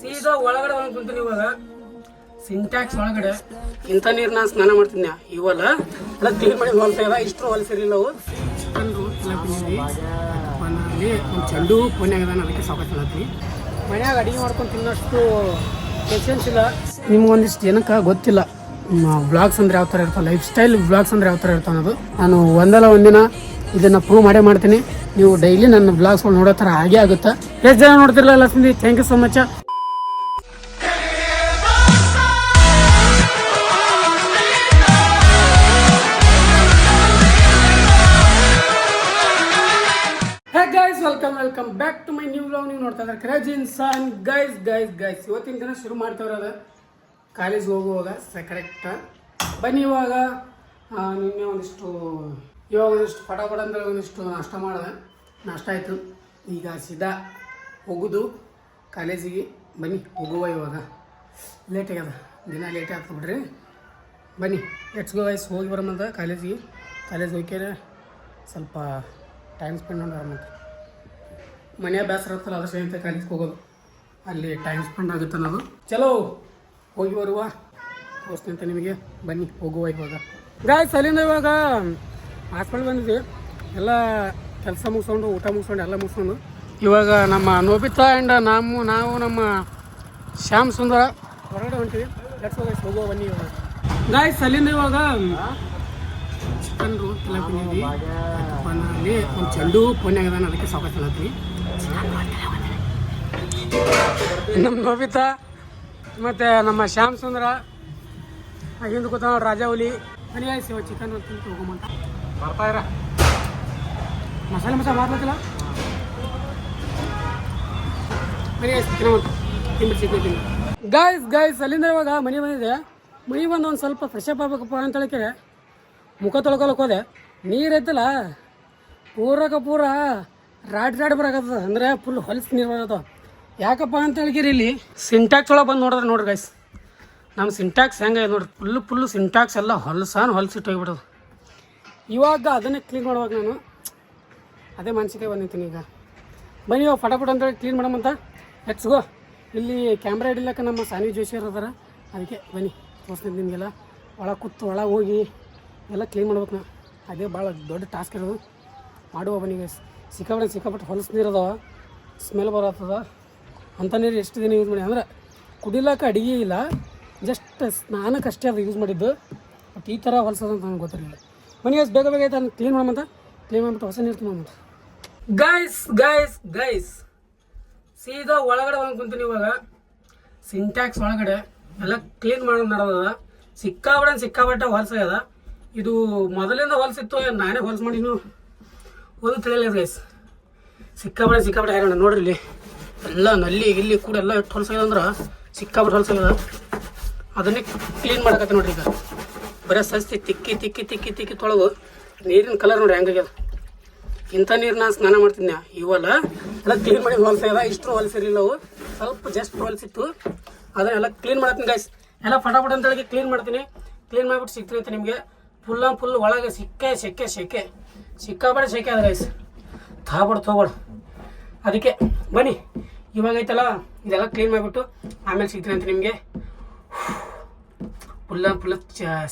ಸೀದಾ ಒಳಗಡೆ ಬಂದು ಕುಂತೀನಿ ಇವಾಗ. ಸಿಂಟ್ಯಾಕ್ಸ್ ಒಳಗಡೆ. ಇಂಥ ನೀರು ನಾನು ಸ್ನಾನ ಮಾಡ್ತೀನಿ ಇವಲ್ಲ ಎಲ್ಲ ಕ್ಲೀನ್ ಮಾಡಿ ಹೊಲ್ತಾ ಇಲ್ಲ ಇಷ್ಟು ಹೊಲಸಿರಲಿಲ್ಲ ಅವು. ಅಲ್ಲಿ ಒಂದು ಚೆಂಡು ಅದಾನ ಅದಕ್ಕೆ ಸಾಕಷ್ಟು ತಿನ್ನತ್ತೀವಿ ಮನ್ಯಾಗ ಅಡಿಗೆ ಮಾಡ್ಕೊಂಡು ತಿನ್ನೋಷ್ಟು ಪೇಷನ್ಸ್ ಇಲ್ಲ. ನಿಮ್ಗೊಂದಿಷ್ಟು ಜನಕ್ಕೆ ಗೊತ್ತಿಲ್ಲ. ಬ್ಲಾಗ್ಸ್ ಅಂದ್ರೆ ಯಾವ ಥರ ಇರ್ತಾವೆ? ಲೈಫ್ ಸ್ಟೈಲ್ ಬ್ಲಾಗ್ಸ್ ಅಂದ್ರೆ ಯಾವ ಥರ ಇರ್ತಾವೆ ಅನ್ನೋದು. ನಾನು ಒಂದಲ್ಲ ಒಂದಿನ ಇದನ್ನ ಪ್ರೂವ್ ಮಾಡೇ ಮಾಡ್ತೀನಿ. ನೀವು ಡೈಲಿ ನನ್ನ ಬ್ಲಾಗ್ಸ್ಗಳು ನೋಡೋ ಥರ ಹಾಗೆ ಆಗುತ್ತೆ? ಎಷ್ಟು ಜನ ನೋಡ್ತಿರಲ್ಲ Lakshmi thank you so much welcome welcome back to my new blog ನೀವು ನೋಡ್ತಾ ಇದ್ದಾರೆ craze Insaan guys guys guys ಇವತ್ತಿನ ದಿನ ಶುರು ಮಾಡ್ತಾವ್ರಲ್ಲ. ಕಾಲೇಜ್ ಹೋಗುವಾಗ ಕರೆಕ್ಟ್ ಬನ್ನಿ ಇವಾಗ. ನಿನ್ನೆ ಒಂದಿಷ್ಟು ಇವಾಗ ಒಂದಿಷ್ಟು ಪಟ ಅಂತ ಒಂದಿಷ್ಟು ನಾಷ್ಟ ಮಾಡಿದೆ. ನಾಷ್ಟ ಆಯಿತು. ಈಗ ಸೀದಾ ಹೋಗುದು. ಕಾಲೇಜಿಗೆ ಬನ್ನಿ, ಹೋಗುವ ಇವಾಗ. ಲೇಟ್ ಆಗ್ಯದ. ದಿನ ಲೇಟ್ ಆಗ್ತದೆ ಬಿಡ್ರಿ. ಬನ್ನಿ ಎಟ್ಸ್ ಗೋ ವೈಸ್ ಹೋಗಿ ಬರೋಮಂತ ಕಾಲೇಜಿಗೆ. ಕಾಲೇಜ್ ಹೋಗ್ಯಾರೆ. ಸ್ವಲ್ಪ ಟೈಮ್ ಸ್ಪೆಂಡ್ ಮಾಡಿ ಬರೋಮಂತ ಮನೆ ಬೇಸರ ಇರ್ತಲ್ಲ ಅದ್ರ ಸಹಿತ ಕಾಲೇಜ್ಗೆ ಹೋಗೋದು. ಅಲ್ಲಿ ಟೈಮ್ ಸ್ಪೆಂಡ್ ಆಗುತ್ತೆ ಅನ್ನೋದು. ಚಲೋ. ಹೋಗಿ ಬರುವ. ತೋರಿಸ್ತೀನಿ ನಿಮಗೆ. ಬನ್ನಿ, ಹೋಗುವ ಇವಾಗ. ಗಾಯ್ಸ್ ಅಲ್ಲಿಂದ ಇವಾಗ ಹಾಸ್ಪಿಟಲ್ ಬಂದಿದ್ವಿ. ಎಲ್ಲ ಕೆಲಸ ಮುಗಿಸ್ಕೊಂಡು, ಊಟ ಮುಗಿಸ್ಕೊಂಡು, ಎಲ್ಲ ಮುಗಿಸ್ಕೊಂಡು. ಇವಾಗ ನಮ್ಮ ನೋಬಿತಾ ಆ್ಯಂಡ್ ನಮ್ಮ, ನಾವು ನಮ್ಮ ಶ್ಯಾಮ್ ಸುಂದರ ಹೊರಗಡೆ ಹೊಂಟಿವಿ. ಲೆಟ್ಸ್ ಗೈಸ್ ಹೋಗುವ, ಬನ್ನಿ ಇವಾಗ. ಗಾಯ್ಸ್ ಅಲ್ಲಿಂದ ಇವಾಗ ಚಿಕನ್ ರೋಲ್ ಬಂದಿದ್ವಿ. ಒಂದು ಚೆಂಡು ಪೊನ್ನೆ ಆಗದ ಅದಕ್ಕೆ ಸ್ವಾಗತ ನಮ್ಮ ನೋಬಿತಾ ಮತ್ತು ನಮ್ಮ ಶ್ಯಾಮ್ ಸುಂದರ ಹಿಂದೆ ಕೂತ ರಾಜಾ ಹುಲಿ. ಬನ್ನಿ ಆಯ್ತು ಇವಾಗ ಚಿಕನ್ ತಿಂತು ಹೋಗೋಮಂತ ಬರ್ತಾ ಇರ. ಮಸಾಲೆ ಮಸಾಲೆ ಮಾಡ್ಬೇಕಲ್ಲ ಗಾಯ್ಸ್ ಗಾಯ್ಸ್ ಅಲ್ಲಿಂದ ಇವಾಗ ಮನೆ ಬಂದಿದೆ. ಮನೆ ಬಂದು ಒಂದು ಸ್ವಲ್ಪ ಫ್ರೆಶ್ ಅಪ್ ಆಗ್ಬೇಕಪ್ಪ ಅಂತ ಹೇಳಿಕೆ ಮುಖ ತೊಳ್ಕೊಳಕ್ಕೆ ಹೋದೆ. ನೀರು ಐತಲ್ಲ ಪೂರಕ ಪೂರ ರಾಡ್ ರಾಡ್ ಬರಾಕತ್ತದ. ಅಂದರೆ ಫುಲ್ ಹೊಲಸು ನೀರು ಬರತ್ತವ ಯಾಕಪ್ಪ ಅಂತ ಹೇಳಿಕಿರಿ ಇಲ್ಲಿ? ಸಿಂಟ್ಯಾಕ್ಸ್ ಒಳಗೆ ಬಂದು ನೋಡಿದ್ರೆ ನೋಡ್ರಿ ಗಾಯ್ಸ್ ನಮ್ಮ ಸಿಂಟ್ಯಾಕ್ಸ್ ಹೆಂಗೆ ನೋಡ್ರಿ. ಫುಲ್ ಫುಲ್ ಸಿಂಟ್ಯಾಕ್ಸ್ ಎಲ್ಲ ಹೊಲಸಾನು ಹೊಲಸಿಟ್ಟು ಹೋಗ್ಬಿಡೋದು ಇವಾಗ ಅದನ್ನೇ ಕ್ಲೀನ್ ಮಾಡುವಾಗ ನಾನು ಅದೇ ಮನಸ್ಸಿಗೆ ಬಂದಿದ್ದೀನಿ ಈಗ. ಬನ್ನಿ ಇವಾಗ ಫಟಾಫಟ್ ಅಂತ ಕ್ಲೀನ್ ಮಾಡಮಂತ ಲೆಟ್ಸ್ ಗೋ ಇಲ್ಲಿ ಕ್ಯಾಮ್ರಾ ಹಿಡಿಲಕ್ಕ ನಮ್ಮ ಸಾನಿ ಜೋಶಿಯರ್ ಅದಾರ ಅದಕ್ಕೆ ಬನ್ನಿ, ತೋರಿಸ್ತೀನಿ ನಿಮಗೆಲ್ಲ. ಒಳಗೆ ಕೂತು ಒಳಗೆ ಹೋಗಿ ಎಲ್ಲ ಕ್ಲೀನ್ ಮಾಡ್ಬೇಕು ನಾ. ಅದೇ ಭಾಳ ದೊಡ್ಡ ಟಾಸ್ಕ್ ಇರೋದು. ಮಾಡುವ ಬನ್ನಿ ಸಿಕ್ಕಾಪಟ್ಟೆ ಸಿಕ್ಕಾಪಟ್ಟೆ ಹೊಲಸು ನೀರು ಅದಾವ. ಸ್ಮೆಲ್ ಬರತ್ತದ. ಅಂಥ ನೀರು ಎಷ್ಟು ದಿನ ಯೂಸ್ ಮಾಡಿ. ಅಂದರೆ ಕುಡಿಲಕ್ಕ ಅಡಿಗೆ ಇಲ್ಲ. ಜಸ್ಟ್ ಸ್ನಾನಕ್ಕಷ್ಟೇ ಅದು ಯೂಸ್ ಮಾಡಿದ್ದು. ಬಟ್ ಈ ಥರ ಹೊಲಸದಂತ ನನಗೆ ಗೊತ್ತಿರಲಿಲ್ಲ. ಬನ್ನಿ ಬೇಗ ಬೇಗ ಅದನ್ನು ಕ್ಲೀನ್ ಮಾಡಮಂತ ಕ್ಲೀನ್ ಮಾಡ್ಬಿಟ್ಟು ಹೊಸ ನೀರು ತುಂಬ ಗೈಸ್ ಗೈಸ್ ಗೈಸ್ ಸೀದಾ ಒಳಗಡೆ ಒಂದು ಕುಂತೀನಿ ಇವಾಗ. ಸಿಂಟ್ಯಾಕ್ಸ್ ಒಳಗಡೆ. ಎಲ್ಲ ಕ್ಲೀನ್ ಮಾಡೋದು ನಡೆದದ. ಸಿಕ್ಕಾಪಟ್ಟೆ ಸಿಕ್ಕಾಪಟ್ಟೆ ಹೊಲಸಾಗ್ಯದ ಇದು ಮೊದಲಿಂದ ಹೊಲಸಿತ್ತು ನಾನೇ ಹೊಲಸು ಮಾಡಿನು ಒಂದು ತಿಳಿಯಲ್ಲ ಗೈಸ್ ಸಿಕ್ಕಾಬಡ ಸಿಕ್ಕಾಪಟ್ಟೆ ಹೈರಾಣ. ನೋಡ್ರಿ ಇಲ್ಲಿ. ಎಲ್ಲ ನಲ್ಲಿ, ಇಲ್ಲಿ ಕೂಡ ಎಲ್ಲ ಎಷ್ಟು ಹೊಲಸಾಗ್ಯದ ಅಂದ್ರೆ ಸಿಕ್ಕಾಪಟ್ಟೆ ಹೊಲಸಾಗ್ಯದ ಅದನ್ನೇ ಕ್ಲೀನ್ ಮಾಡಕತ್ತೆ ನೋಡ್ರಿ ಈಗ. ಬರೀ ಸಸ್ತಿ ತಿಕ್ಕಿ ತಿಕ್ಕಿ ತಿಕ್ಕಿ ತಿಕ್ಕಿ ತೊಳಗು. ನೀರಿನ ಕಲರ್ ನೋಡಿ ಹೆಂಗಾಗ್ಯದ ಇಂಥ ನೀರು ನಾನು ಸ್ನಾನ ಮಾಡ್ತೀನಿ ಇವಲ್ಲ ಎಲ್ಲ ಕ್ಲೀನ್ ಮಾಡಿ ಹೊಲಸಾಗ್ಯದ ಇಷ್ಟು ಹೊಲಸಿರಲಿಲ್ಲ ಅವು. ಸ್ವಲ್ಪ ಜಸ್ಟ್ ಹೊಲಸಿತ್ತು ಅದನ್ನೆಲ್ಲ ಕ್ಲೀನ್ ಮಾಡ್ತೀನಿ ಗೈಸ್ ಎಲ್ಲ ಅಂತ ಹೇಳಿ ಕ್ಲೀನ್ ಮಾಡ್ತೀನಿ. ಕ್ಲೀನ್ ಮಾಡಿಬಿಟ್ಟು ಸಿಗ್ತೀನಿ ಅಂತ ನಿಮಗೆ. ಫುಲ್ ಫುಲ್ ಒಳಗೆ ಸಿಕ್ಕೆ, ಸೆಕೆ ಸೆಕೆ. ಸಿಕ್ಕಾಬಾಡ ಸೆಕೆ ಅದ ಗೈಸ್ ತಾಬಡ್ ತಗೋಬಾರ್ದು ಅದಕ್ಕೆ ಬನ್ನಿ. ಇವಾಗೈತಲ್ಲ ಇದೆಲ್ಲ ಕ್ಲೀನ್ ಮಾಡಿಬಿಟ್ಟು ಆಮೇಲೆ ಸಿಗ್ತೀನಿ ಅಂತ ನಿಮಗೆ. ಫುಲ್ಲ ಫುಲ್ಲ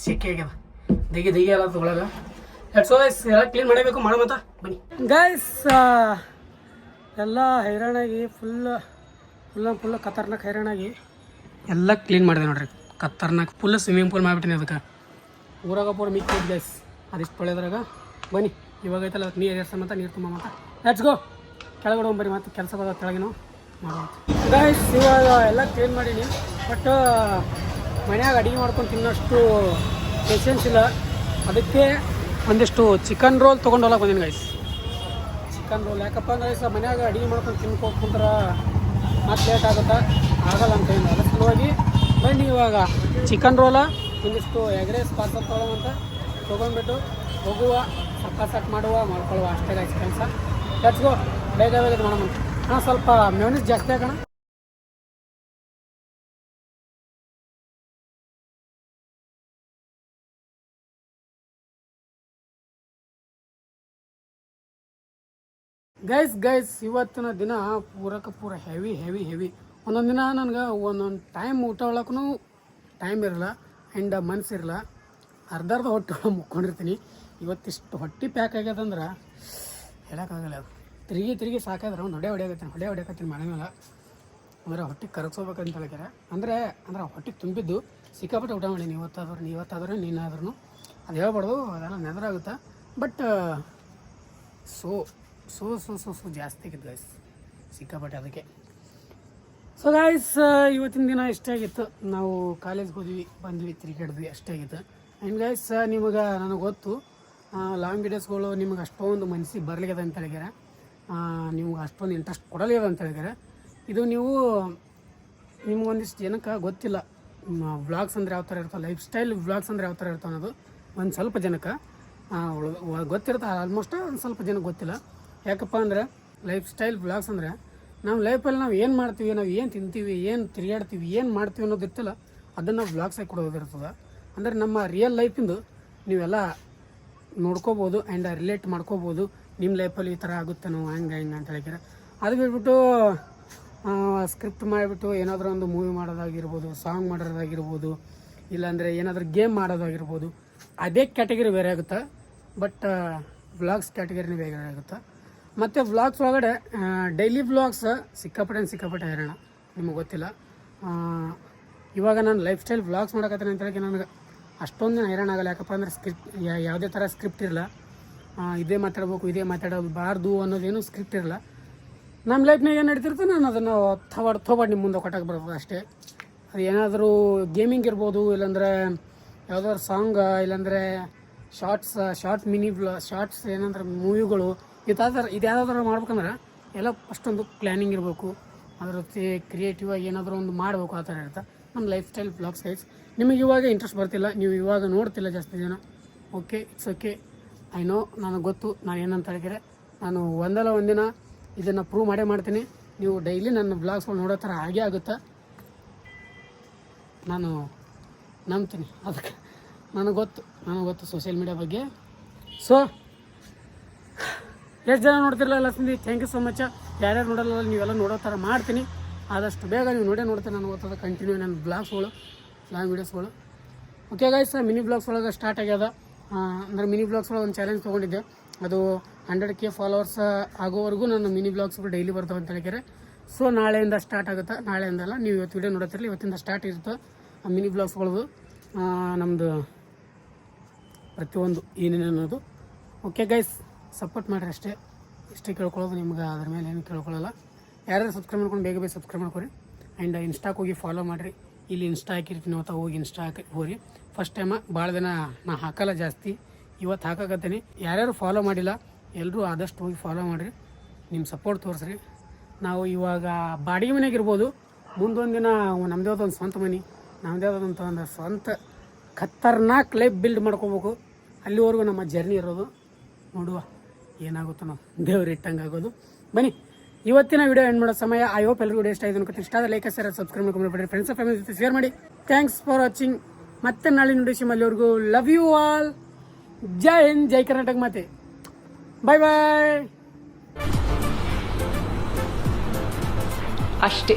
ಸೆಕೆ ಆಗ್ಯದ. ದಗಿ ದಗಿ ಅಲ್ಲ ಒಳಗೆ. ಎಟ್ಸ್ ಗೈಸ್ ಎಲ್ಲ ಕ್ಲೀನ್ ಮಾಡಬೇಕು, ಮಾಡೋ ಮತ್ತ, ಬನ್ನಿ. ಗೈಸ್ ಎಲ್ಲ ಹೈರಾಣಾಗಿ ಫುಲ್ ಫುಲ್ಲ ಫುಲ್ಲ ಖತರ್ನಾಕ್ ಹೈರಾಣಾಗಿ ಎಲ್ಲ ಕ್ಲೀನ್ ಮಾಡಿದೆ ನೋಡ್ರಿ. ಖತರ್ನಾಕ್ ಫುಲ್ ಸ್ವಿಮ್ಮಿಂಗ್ ಪೂಲ್ ಮಾಡಿಬಿಟ್ಟಿನಿ ಅದಕ್ಕೆ. ಊರಾಗ ಪೂರ ಮಿಕ್ ಗೈಸ್ ಅದಿಷ್ಟು ಪಳೆದ್ರಾಗ ಬನ್ನಿ, ಇವಾಗ ಐತಲ್ಲ ಅದಕ್ಕೆ ನೀರು ಏರ್ಸಮಂತ ನೀರು ತುಂಬ ಮತ್ತ. ಲೆಟ್ಸ್ ಗೋ ಕೆಳಗಡೆ ಹೋಗ್ಬರಿ ಮತ್ತೆ ಕೆಲಸ ಬರೋ ಕೆಳಗಿನ ಮಾಡೋದು ಗೈಸ್ ಇವಾಗ ಎಲ್ಲ ಕ್ಲೀನ್ ಮಾಡೀನಿ. ಬಟ್ ಮನ್ಯಾಗ ಅಡುಗೆ ಮಾಡ್ಕೊಂಡು ತಿನ್ನೋಷ್ಟು ಪೇಷನ್ಸ್ ಇಲ್ಲ. ಅದಕ್ಕೆ ಒಂದಿಷ್ಟು ಚಿಕನ್ ರೋಲ್ ತೊಗೊಂಡು ಹೋಗಕ್ಕೆ ಬಂದೀನಿ ಗೈಸ್ ಚಿಕನ್ ರೋಲ್ ಯಾಕಪ್ಪ ಅಂದ್ರೆ ಸರ್ ಮನ್ಯಾಗ ಅಡುಗೆ ಮಾಡ್ಕೊಂಡು ತಿನ್ಕೊಂಡು ಮತ್ತೆ ಲೇಟ್ ಆಗುತ್ತಾ? ಆಗಲ್ಲ ಅಂತ ಏನು ಅದ್ರ ಸಲುವಾಗಿ ಬನ್ನಿ ಇವಾಗ ಚಿಕನ್ ರೋಲ ಒಂದಿಷ್ಟು ಎಗ್ ರೈಸ್ ಪಾರ್ಸಲ್ ತೊಗೊಳಂತ ತೊಗೊಂಡ್ಬಿಟ್ಟು ಹೋಗುವ ಸಕ್ಕ ಸಟ್ ಮಾಡುವ, ಮಾಡ್ಕೊಳ್ಳುವ ಅಷ್ಟೇ ಗೈಸ್ ಕೆಲಸ. ಗೋ ಬೇಗ ಬೇಗ ಮಾಡೋಣ ಹಾಂ ಸ್ವಲ್ಪ ಮೆನಿಸ್ ಜಾಸ್ತಿ ಹಾಕೋಣ. ಗೈಸ್ ಗೈಸ್ ಇವತ್ತಿನ ದಿನ ಪೂರಕ ಪೂರ ಹೆವಿ ಹೆವಿ ಹೆವಿ ಒಂದೊಂದು ದಿನ ನನಗೆ ಒಂದೊಂದು ಟೈಮ್ ಊಟ ಒಳಕ್ಕೂ ಟೈಮ್ ಇರಲ್ಲ ಆ್ಯಂಡ್ ಮನ್ಸಿರಲ್ಲ ಅರ್ಧ ಅರ್ಧ ಹೊಟ್ಟೆ ಮುಕ್ಕೊಂಡಿರ್ತೀನಿ. ಇವತ್ತಿಷ್ಟು ಹೊಟ್ಟೆ ಪ್ಯಾಕ್ ಆಗ್ಯದಂದ್ರೆ ಹೇಳೋಕ್ಕಾಗಲ್ಲ ತಿರುಗಿ ತಿರುಗಿ ಸಾಕಾದ್ರೆ ಒಂದು ಹೊಡೆ ಹೊಡೆಯಕತ್ತೀನಿ ಹೊಡೆ ಹೊಡೆಯಕತ್ತೀನಿ ಮನೆ ಮೇಲೆ ಅಂದ್ರೆ ಹೊಟ್ಟೆ ಕರಗಿಸ್ಕೋಬೇಕಂತ ಹೇಳ್ತಾರೆ ಅಂದರೆ, ಅಂದ್ರೆ ಹೊಟ್ಟೆ ತುಂಬಿದ್ದು ಸಿಕ್ಕಾಪಟ್ಟೆ ಊಟ ಮಾಡೀನಿ. ಇವತ್ತಾದ್ರೂ ಇವತ್ತಾದ್ರೂ ನೀನಾದ್ರೂ ಅದು ಹೇಳ್ಬಾರ್ದು, ಅದೆಲ್ಲ ನೆದರಾಗುತ್ತೆ but so so so so so, ಜಾಸ್ತಿ ಆಗಿತ್ತು ಗಾಯ್ಸ್ ಸಿಕ್ಕಾಪಟ್ಟೆ ಅದಕ್ಕೆ. ಸೊ ಗಾಯ್ಸ್ ಇವತ್ತಿನ ದಿನ ಎಷ್ಟೇ ಆಗಿತ್ತು? ನಾವು ಕಾಲೇಜ್ಗೆ ಹೋದ್ವಿ, ಬಂದ್ವಿ, ತಿರುಗಾಡಿದ್ವಿ, ಅಷ್ಟೇ ಆಗಿತ್ತು. ಆ್ಯಂಡ್ ಗಾಯ್ಸ್ ನಿಮಗೆ ನನಗೆ ಗೊತ್ತು ಲಾಂಗ್ ವೀಡಿಯೋಸ್ಗಳು ನಿಮಗೆ ಅಷ್ಟೊಂದು ಮನಸ್ಸಿಗೆ ಬರಲಿದೆ ಅಂತ ಹೇಳಿದ್ದಾರೆ. ನಿಮ್ಗೆ ಅಷ್ಟೊಂದು ಇಂಟ್ರೆಸ್ಟ್ ಕೊಡಲಿದೆ ಅಂತ ಹೇಳಿದ್ದಾರೆ. ಇದು ನೀವು ನಿಮ್ಗೊಂದಿಷ್ಟು ಜನಕ್ಕೆ ಗೊತ್ತಿಲ್ಲ. ವ್ಲಾಗ್ಸ್ ಅಂದ್ರೆ ಯಾವ ಥರ ಇರ್ತಾವೆ ಲೈಫ್ ಸ್ಟೈಲ್ ವ್ಲಾಗ್ಸ್ ಅಂದ್ರೆ ಯಾವ ಥರ ಇರ್ತಾವೆ ಅನ್ನೋದು ಒಂದು ಸ್ವಲ್ಪ ಜನಕ್ಕೆ ಗೊತ್ತಿರುತ್ತೆ. ಆಲ್ಮೋಸ್ಟ್ ಒಂದು ಸ್ವಲ್ಪ ಜನಕ್ಕೆ ಗೊತ್ತಿಲ್ಲ. ಯಾಕಪ್ಪ ಅಂದ್ರೆ ಲೈಫ್ ಸ್ಟೈಲ್ ಬ್ಲಾಗ್ಸ್ ಅಂದರೆ ನಾವು ಲೈಫಲ್ಲಿ ನಾವು ಏನು ಮಾಡ್ತೀವಿ, ನಾವು ಏನು ತಿಂತೀವಿ, ಏನು ತಿರುಗಾಡ್ತೀವಿ ಏನು ಮಾಡ್ತೀವಿ ಅನ್ನೋದು ಇರ್ತಲ್ಲ ಅದನ್ನು ಬ್ಲಾಗ್ಸಾಗಿ ಕೊಡೋದಿರ್ತದೆ ಅಂದರೆ ನಮ್ಮ ರಿಯಲ್ ಲೈಫಿಂದು ನೀವೆಲ್ಲ ನೋಡ್ಕೋಬೋದು ಆ್ಯಂಡ್ ರಿಲೇಟ್ ಮಾಡ್ಕೋಬೋದು. ನಿಮ್ಮ ಲೈಫಲ್ಲಿ ಈ ಥರ ನಾವು ಹಂಗೆ ಹಿಂಗೆ ಅಂತ ಹೇಳಿದ್ರೆ ಅದು ಬಿಟ್ಬಿಟ್ಟು ಸ್ಕ್ರಿಪ್ಟ್ ಮಾಡಿಬಿಟ್ಟು ಏನಾದರೂ ಒಂದು ಮೂವಿ ಮಾಡೋದಾಗಿರ್ಬೋದು ಸಾಂಗ್ ಮಾಡೋದಾಗಿರ್ಬೋದು, ಇಲ್ಲಾಂದರೆ ಏನಾದರೂ ಗೇಮ್ ಮಾಡೋದಾಗಿರ್ಬೋದು, ಅದೇ ಕ್ಯಾಟಗರಿ ಬೇರೆ ಆಗುತ್ತೆ? ಬಟ್ ಬ್ಲಾಗ್ಸ್ ಕ್ಯಾಟಗರಿನೇ ಬೇರೆ ಆಗುತ್ತೆ? ಮತ್ತು ವ್ಲಾಗ್ಸ್ ಒಳಗಡೆ ಡೈಲಿ ವ್ಲಾಗ್ಸ್ ಸಿಕ್ಕಾಪಟ್ಟೆ ಸಿಕ್ಕಾಪಟ್ಟೆ ಹೈರಾಣ. ನಿಮಗೆ ಗೊತ್ತಿಲ್ಲ. ಇವಾಗ ನಾನು ಲೈಫ್ ಸ್ಟೈಲ್ ವ್ಲಾಗ್ಸ್ ಮಾಡಕತ್ತೀನಿ ಅಂತ ಹೇಳಿ ನನಗೆ ಅಷ್ಟೊಂದು ಹೈರಾಣ ಆಗಲ್ಲ. ಯಾಕಪ್ಪ ಅಂದ್ರೆ ಸ್ಕ್ರಿಪ್ಟ್ ಯಾವುದೇ ಥರ ಸ್ಕ್ರಿಪ್ಟ್ ಇರಲ್ಲ. ಇದೇ ಮಾತಾಡ್ಬೇಕು, ಇದೇ ಮಾತಾಡಬಾರ್ದು ಅನ್ನೋದೇನು ಸ್ಕ್ರಿಪ್ಟ್ ಇರಲ್ಲ. ನಮ್ಮ ಲೈಫ್ನಾಗ ಏನು ನಡೀತಿರ್ತೀನಿ ನಾನು ಅದನ್ನು ಥವಾಡ್ ಥೋಬಾಡ್ ನಿಮ್ಮ ಮುಂದೆ ಕೊಟ್ಟಕ್ಕೆ ಬರ್ಬೋದು ಅಷ್ಟೇ. ಅದು ಏನಾದರೂ ಗೇಮಿಂಗ್ ಇರ್ಬೋದು, ಇಲ್ಲಾಂದರೆ ಯಾವುದಾದ್ರು ಸಾಂಗ ಇಲ್ಲಾಂದರೆ ಶಾರ್ಟ್ಸ್ ಶಾರ್ಟ್ ಮಿನಿ ಶಾರ್ಟ್ಸ್ ಏನಂದ್ರೆ ಮೂವಿಗಳು ಥರ ಇದು ಯಾವ್ದಾದ್ರು ಮಾಡ್ಬೇಕಂದ್ರೆ ಎಲ್ಲ ಒಂದು ಪ್ಲ್ಯಾನಿಂಗ್ ಇರಬೇಕು. ಅದ್ರ ಕ್ರಿಯೇಟಿವ್ ಆಗಿ ಏನಾದರೂ ಒಂದು ಮಾಡಬೇಕು ಆ ಥರ ಇರುತ್ತೆ. ನಮ್ಮ ಲೈಫ್ ಸ್ಟೈಲ್ ಬ್ಲಾಗ್ ಸೈಜ್ ನಿಮಗೆ ಇವಾಗ ಇಂಟ್ರೆಸ್ಟ್ ಬರ್ತಿಲ್ಲ, ನೀವು ಇವಾಗ ನೋಡ್ತಿಲ್ಲ ಜಾಸ್ತಿ ಜನ. Okay it's okay I know ನನಗೆ ಗೊತ್ತು, ನಾನು ಏನಂತ ಹೇಳಿದರೆ, ನಾನು ಒಂದಲ್ಲ ಒಂದಿನ ಇದನ್ನು ಪ್ರೂವ್ ಮಾಡೇ ಮಾಡ್ತೀನಿ. ನೀವು ಡೈಲಿ ನನ್ನ ಬ್ಲಾಗ್ಸ್ಗಳು ನೋಡೋ ಥರ ಹಾಗೆ ಆಗುತ್ತೆ. ನಾನು ನಂಬ್ತೀನಿ. ಅದಕ್ಕೆ ನನಗೆ ಗೊತ್ತು ನನಗೆ ಗೊತ್ತು ಸೋಷಿಯಲ್ ಮೀಡಿಯಾ ಬಗ್ಗೆ. ಸೊ ಎಷ್ಟು ಜನ ನೋಡ್ತಿರಲ್ಲ ಸಂದಿ ಥ್ಯಾಂಕ್ ಯು ಸೊ ಮಚ್ ಯಾರ್ಯಾರು ನೋಡಲ್ಲ, ನೀವೆಲ್ಲ ನೋಡೋ ಥರ ಮಾಡ್ತೀನಿ. ಆದಷ್ಟು ಬೇಗ ನೀವು ನೋಡೇ ನೋಡ್ತೀನಿ ನಾನು ಓದ್ತದೆ ಕಂಟಿನ್ಯೂ ನನ್ನ ಬ್ಲಾಗ್ಸ್ಗಳು ಲಾಂಗ್ ವೀಡಿಯೋಸ್ಗಳು ಓಕೆ ಗಾಯ್ಸ್ ಮಿನಿ ಬ್ಲಾಗ್ಸ್ ಒಳಗೆ ಸ್ಟಾರ್ಟ್ ಆಗ್ಯದ. ಅಂದರೆ ಅಂದ್ರೆ ಮಿನಿ ಬ್ಲಾಗ್ಸ್ ಒಳಗೆ ಒಂದು ಚಾಲೆಂಜ್ ತೊಗೊಂಡಿದ್ದೆ. ಅದು ಹಂಡ್ರೆಡ್ ಕೆ ಫಾಲೋವರ್ಸ್ ಆಗೋವರೆಗೂ ನಾನು ಮಿನಿ ಬ್ಲಾಗ್ಸ್ಗಳು ಡೈಲಿ ಬರ್ತಾವೆ ಅಂತ ಹೇಳಿದರೆ ಸೊ ನಾಳೆಯಿಂದ ಸ್ಟಾರ್ಟ್ ಆಗುತ್ತೆ. ನಾಳೆಯಿಂದಲ್ಲ ನೀವು ಇವತ್ತು ವಿಡಿಯೋ ನೋಡತ್ತಿರಲಿ ಇವತ್ತಿಂದ ಸ್ಟಾರ್ಟ್ ಇರುತ್ತೆ ಆ ಮಿನಿ ಬ್ಲಾಗ್ಸ್ಗಳದು ನಮ್ಮದು ಪ್ರತಿಯೊಂದು ಏನೇನು ಅನ್ನೋದು ಓಕೆ ಗೈಸ್ ಸಪೋರ್ಟ್ ಮಾಡಿರಿ ಅಷ್ಟೇ. ಇಷ್ಟೇ ಕೇಳ್ಕೊಳ್ಳೋದು ನಿಮ್ಗೆ, ಅದ್ರ ಮೇಲೆ ಏನು ಕೇಳ್ಕೊಳ್ಳಲ್ಲ. ಯಾರ್ಯಾರು ಸಬ್ಸ್ಕ್ರೈಬ್ ಮಾಡ್ಕೊಂಡು ಬೇಗ ಬೇಗ ಸಬ್ಸ್ಕ್ರೈಬ್ ಮಾಡ್ಕೊರಿ. ಆ್ಯಂಡ್ ಇನ್ಸ್ಟಾಕ್ ಹೋಗಿ ಫಾಲೋ ಮಾಡಿರಿ. ಇಲ್ಲಿ ಇನ್ಸ್ಟಾ ಹಾಕಿರ್ತೀನಿ ಅವತ್ತ ಹೋಗಿ ಇನ್ಸ್ಟಾ ಹಾಕಿ ಹೋರಿ ಫಸ್ಟ್ ಟೈಮ ಭಾಳ ದಿನ ನಾ ಹಾಕಲ್ಲ ಜಾಸ್ತಿ. ಇವತ್ತು ಹಾಕಕತ್ತೀನಿ. ಯಾರ್ಯಾರು ಫಾಲೋ ಮಾಡಿಲ್ಲ ಎಲ್ಲರೂ ಆದಷ್ಟು ಹೋಗಿ ಫಾಲೋ ಮಾಡಿರಿ. ನಿಮ್ಮ ಸಪೋರ್ಟ್ ತೋರಿಸ್ರಿ. ನಾವು ಇವಾಗ ಬಾಡಿಗೆ ಮನೆಗೆ ಇರ್ಬೋದು. ಮುಂದೊಂದು ದಿನ ನಮ್ಮದೇ ಒಂದು ಸ್ವಂತ ಮನೆ. ನಮ್ಮದೇ ಆದಂಥ ಒಂದು ಸ್ವಂತ ಖತರ್ನಾಕ್ ಲೈಫ್ ಬಿಲ್ಡ್ ಮಾಡ್ಕೋಬೇಕು. ಅಲ್ಲಿವರೆಗೂ ನಮ್ಮ ಜರ್ನಿ ಇರೋದು. ನೋಡುವ. ಏನಾಗುತ್ತೋ ನಾವು ದೇವ್ರು ಇಟ್ಟಂಗೆ ಆಗೋದು. ಬನ್ನಿ, ಇವತ್ತಿನ ವಿಡಿಯೋ ಎಂಡ್ ಮಾಡೋ ಸಮಯ. ಐ ಹೋಪ್ ಎಲ್ಲರಿಗೂ ಇಷ್ಟ ಆಯ್ತು ಅನ್ಕೋತೀನಿ. ಇಷ್ಟ ಆದರೆ ಲೈಕ್ ಸರ್ ಸಬ್ಸ್ಕ್ರೈಬ್ ಮಾಡ್ಕೊಂಡು ಫ್ರೆಂಡ್ಸ್ ಫ್ಯಾಮಿಲಿ ಜೊತೆ ಶೇರ್ ಮಾಡಿ. ಥ್ಯಾಂಕ್ಸ್ ಫಾರ್ ವಾಚಿಂಗ್ ಮತ್ತೆ ನಾಳೆ ನುಡಿಸಿ ಅಲ್ಲಿವರೆಗೂ love you all Jai Hind, Jai Karnataka ಮಾತೆ. ಬಾಯ್ ಬಾಯ್ ಅಷ್ಟೇ.